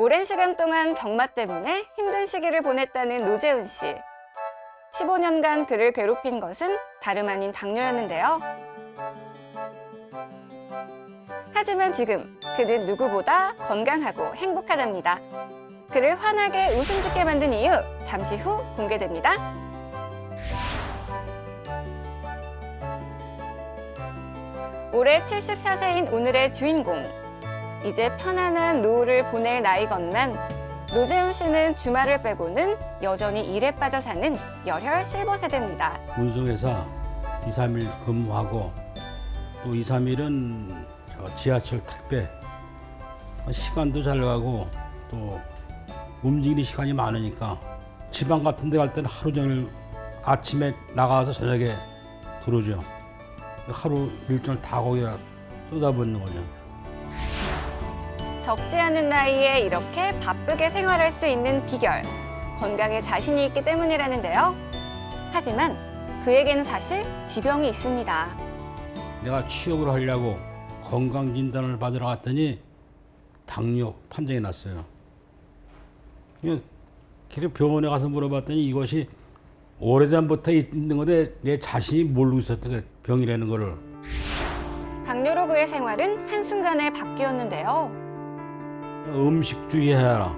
오랜 시간 동안 병마 때문에 힘든 시기를 보냈다는 노재훈 씨. 15년간 그를 괴롭힌 것은 다름 아닌 당뇨였는데요. 하지만 지금 그는 누구보다 건강하고 행복하답니다. 그를 환하게 웃음 짓게 만든 이유 잠시 후 공개됩니다. 올해 74세인 오늘의 주인공. 이제 편안한 노후를 보낼 나이건만 노재훈 씨는 주말을 빼고는 여전히 일에 빠져 사는 열혈 실버 세대입니다. 운송회사 2, 3일 근무하고 또 2, 3일은 지하철 택배 시간도 잘 가고 또 움직이는 시간이 많으니까 지방 같은 데 갈 때는 하루 종일 아침에 나가서 저녁에 들어오죠. 하루 일정을 다 거기다 쏟아붓는 거죠. 적지 않은 나이에 이렇게 바쁘게 생활할 수 있는 비결. 건강에 자신이 있기 때문이라는데요. 하지만 그에게는 사실 지병이 있습니다. 내가 취업을 하려고 건강 진단을 받으러 갔더니 당뇨 판정이 났어요. 그냥 그래 병원에 가서 물어봤더니 이것이 오래전부터 있는 건데 내 자신이 모르고 있었던 그 병이라는 거를 당뇨로 그의 생활은 한순간에 바뀌었는데요. 음식 주의해라.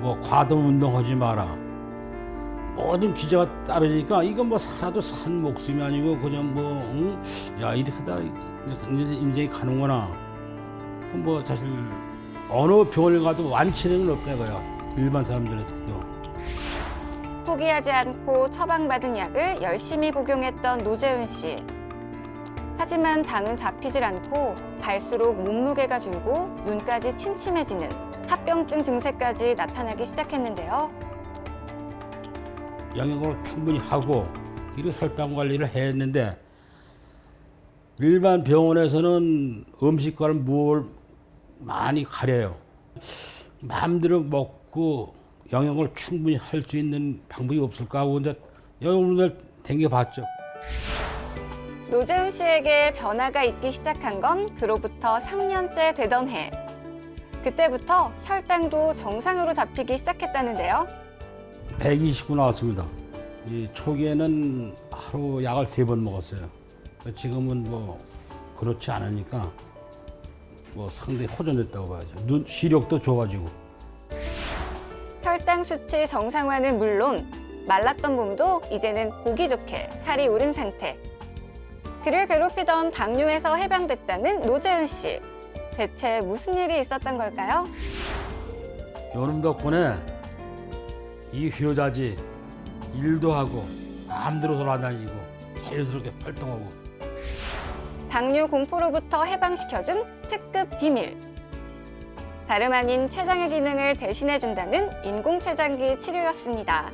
뭐 과도 운동하지 마라. 모든 규제가 따르니까 이거 뭐 살아도 산 목숨이 아니고 그냥 뭐, 응? 야 이렇게 다 이렇게 인생이 가는구나. 그럼 뭐 사실 어느 병원에 가도 완치는 없다 이거야. 일반 사람들한테도. 포기하지 않고 처방받은 약을 열심히 복용했던 노재훈 씨. 하지만 당은 잡히질 않고 갈수록 몸무게가 줄고 눈까지 침침해지는 합병증 증세까지 나타나기 시작했는데요. 영양을 충분히 하고 이렇게 혈당 관리를 했는데 일반 병원에서는 음식과를 뭘 많이 가려요. 마음대로 먹고 영양을 충분히 할 수 있는 방법이 없을까 하고 근데 여러분들 댕겨봤죠. 노재훈 씨에게 변화가 있기 시작한 건 그로부터 3년째 되던 해. 그때부터 혈당도 정상으로 잡히기 시작했다는데요. 129 나왔습니다. 이 초기에는 하루 약을 세 번 먹었어요. 지금은 뭐 그렇지 않으니까 뭐 상당히 호전됐다고 봐야죠. 눈 시력도 좋아지고. 혈당 수치 정상화는 물론 말랐던 몸도 이제는 보기 좋게 살이 오른 상태. 그를 괴롭히던 당뇨에서 해방됐다는 노재훈 씨. 대체 무슨 일이 있었던 걸까요? 여름 덕분에 이 효자지 일도 하고 마음대로 돌아다니고 자유스럽게 활동하고 당뇨 공포로부터 해방시켜준 특급 비밀. 다름 아닌 췌장의 기능을 대신해준다는 인공췌장기 치료였습니다.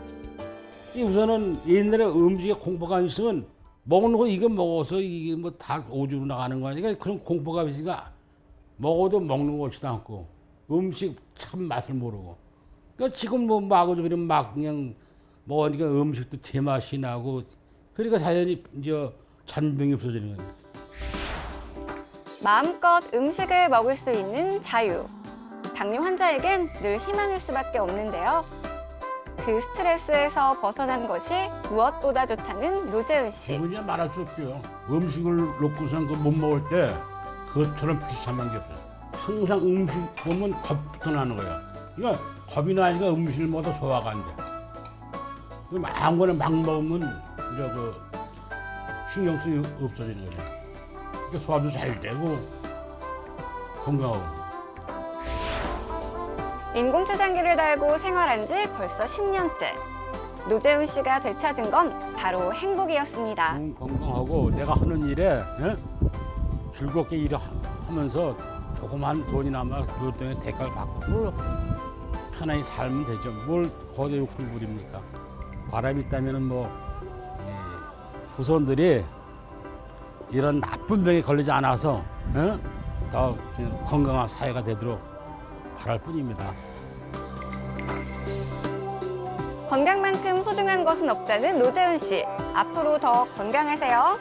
이 우선은 옛날에 음식에 공포감 있으면 먹는 거 이거 먹어서 이게 뭐 다 오주로 나가는 거 아니까 그런 공포감 있으니까 먹어도 먹는 것 같지도 않고 음식 참 맛을 모르고 그러니까 지금 뭐 마구도 그냥 막 그냥 먹으니까 음식도 제맛이 나고 그러니까 자연히 이제 잔병이 없어지는 거예요. 마음껏 음식을 먹을 수 있는 자유. 당뇨 환자에겐 늘 희망일 수밖에 없는데요. 그 스트레스에서 벗어난 것이 무엇보다 좋다는 노재훈 씨. 기분이 말할 수 없죠. 음식을 놓고선 그 못 먹을 때 그것처럼 비참한 게 없어요. 항상 음식 보면 겁부터 나는 거야. 그러니까 겁이 나니까 음식을 먹어도 소화가 안 돼. 그 아무거나 막 먹으면 이제 그 신경 쓰이 없어지는 거죠. 그러니까 소화도 잘 되고 건강하고. 인공췌장기를 달고 생활한 지 벌써 10년째. 노재훈 씨가 되찾은 건 바로 행복이었습니다. 음, 건강하고 내가 하는 일에 예? 즐겁게 일하면서 조그만 돈이나마 때문에 대가를 받고 편안히 살면 되죠. 뭘 거대 욕을 부립니까? 바람이 있다면 뭐이 후손들이 이런 나쁜 병에 걸리지 않아서 예? 더 건강한 사회가 되도록 바랄 뿐입니다. 건강만큼 소중한 것은 없다는 노재훈 씨. 앞으로 더 건강하세요.